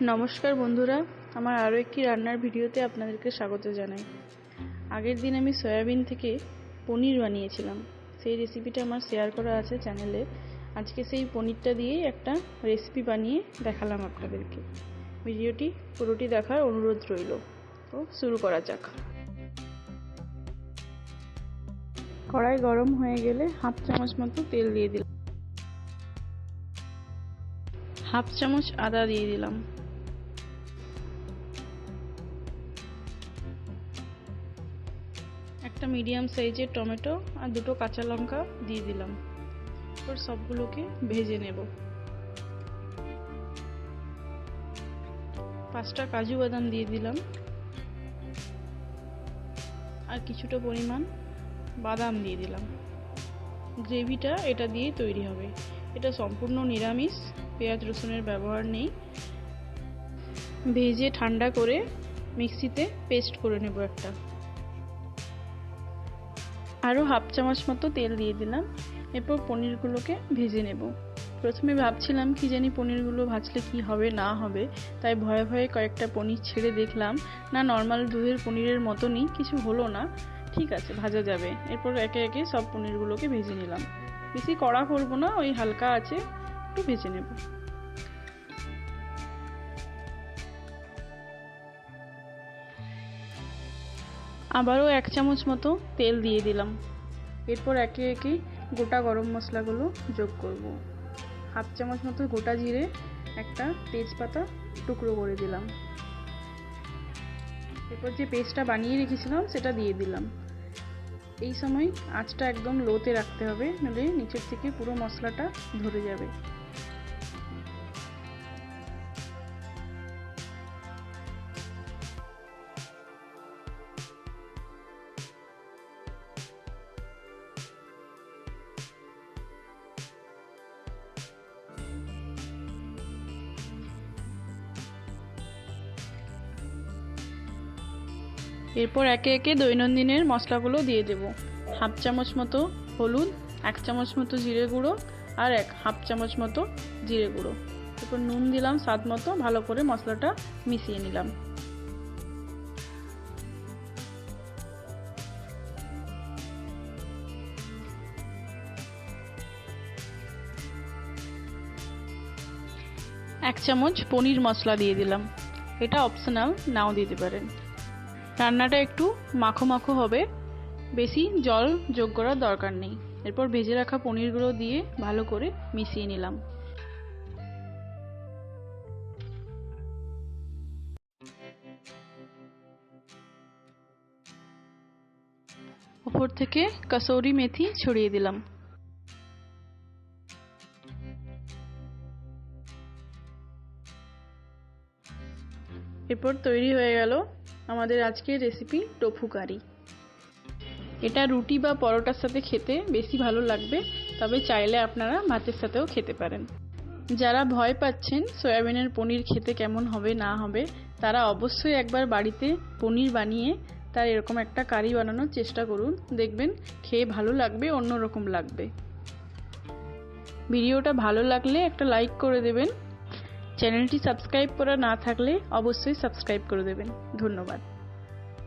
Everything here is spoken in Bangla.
নমস্কার বন্ধুরা, আমার আরও একটি রান্নার ভিডিওতে আপনাদেরকে স্বাগত জানাই। আগের দিন আমি সয়াবিন থেকে পনির বানিয়েছিলাম। সেই রেসিপিটা আমার শেয়ার করা আছে চ্যানেলে আজকে সেই পনিরটা দিয়েই একটা রেসিপি বানিয়ে দেখালাম আপনাদেরকে। ভিডিওটি পুরোটি দেখার অনুরোধ রইল। তো শুরু করা যাক। কড়াই গরম হয়ে গেলে হাফ চামচ মতো তেল দিয়ে দিলাম। হাফ চামচ আদা দিয়ে দিলাম। একটা মিডিয়াম সাইজের টমেটো আর দুটো কাঁচা লঙ্কা দিয়ে দিলাম। এরপর সবগুলোকে ভেজে নেব। পাঁচটা কাজু বাদাম দিয়ে দিলাম। আর কিছুটা পরিমাণ বাদাম দিয়ে দিলাম। গ্রেভিটা এটা দিয়ে তৈরি হবে। এটা সম্পূর্ণ নিরামিষ, পেঁয়াজ রসুনের ব্যবহার নেই। ভেজে ঠান্ডা করে মিক্সিতে পেস্ট করে নেব একটা। আরও হাফ চামচ মতো তেল দিয়ে দিলাম। এরপর পনিরগুলোকে ভেজে নেব। প্রথমে ভাবছিলাম কি জানি পনিরগুলো ভাজলে কি হবে, না হবে। তাই ভয়ে ভয়ে কয়েকটা পনির ছেড়ে দেখলাম, না নর্মাল দুধের পনিরের মতনই, কিছু হলো না। ঠিক আছে, ভাজা যাবে। এরপর একে একে সব পনিরগুলোকে ভেজে নিলাম। বেশি কড়া করব না, ওই হালকা আছে, একটু ভেজে নেব। আবারও এক চামচ মতো তেল দিয়ে দিলাম। এরপর একে একে গোটা গরম মশলাগুলো যোগ করব। হাফ চামচ মতো গোটা জিরে একটা তেজপাতা টুকরো করে দিলাম। এরপর যে পেস্টটা বানিয়ে রেখেছিলাম, সেটা দিয়ে দিলাম। এই সময় আঁচটা একদম লোতে রাখতে হবে, নাহলে নিচের থেকে পুরো মশলাটা ধরে যাবে। এরপর একে একে দৈনন্দিনের মশলাগুলো দিয়ে দেব। হাফ চামচ মতো হলুদ, এক চামচ মতো জিরে গুঁড়ো আর এক হাফ চামচ মতো জিরে গুঁড়ো। এরপর নুন দিলাম স্বাদ মতো, ভালো করে মশলাটা মিশিয়ে নিলাম। এক চামচ পনির মশলা দিয়ে দিলাম। এটা অপশনাল, নাও দিতে পারেন। রান্নাটা একটু মাখো মাখো হবে। বেশি জল যোগ করার দরকার নেই। এরপর ভেজে রাখা পনিরগুলো দিয়ে ভালো করে মিশিয়ে নিলাম। ওপর থেকে কসৌরি মেথি ছড়িয়ে দিলাম। এরপর তৈরি হয়ে গেল আমাদের আজকের রেসিপি টোফু কারি এটা রুটি বা পরোটার সাথে খেতে বেশি ভালো লাগবে, তবে চাইলে আপনারা ভাতের সাথেও খেতে পারেন। যারা ভয় পাচ্ছেন সয়াবিনের পনির খেতে কেমন হবে, না হবে, তারা অবশ্যই একবার বাড়িতে পনির বানিয়ে তার এরকম একটা কারি বানানোর চেষ্টা করুন। দেখবেন খেয়ে ভালো লাগবে, অন্যরকম লাগবে। ভিডিওটা ভালো লাগলে একটা লাইক করে দেবেন। চ্যানেলটি সাবস্ক্রাইব করা না থাকলে অবশ্যই সাবস্ক্রাইব করে দেবেন। ধন্যবাদ।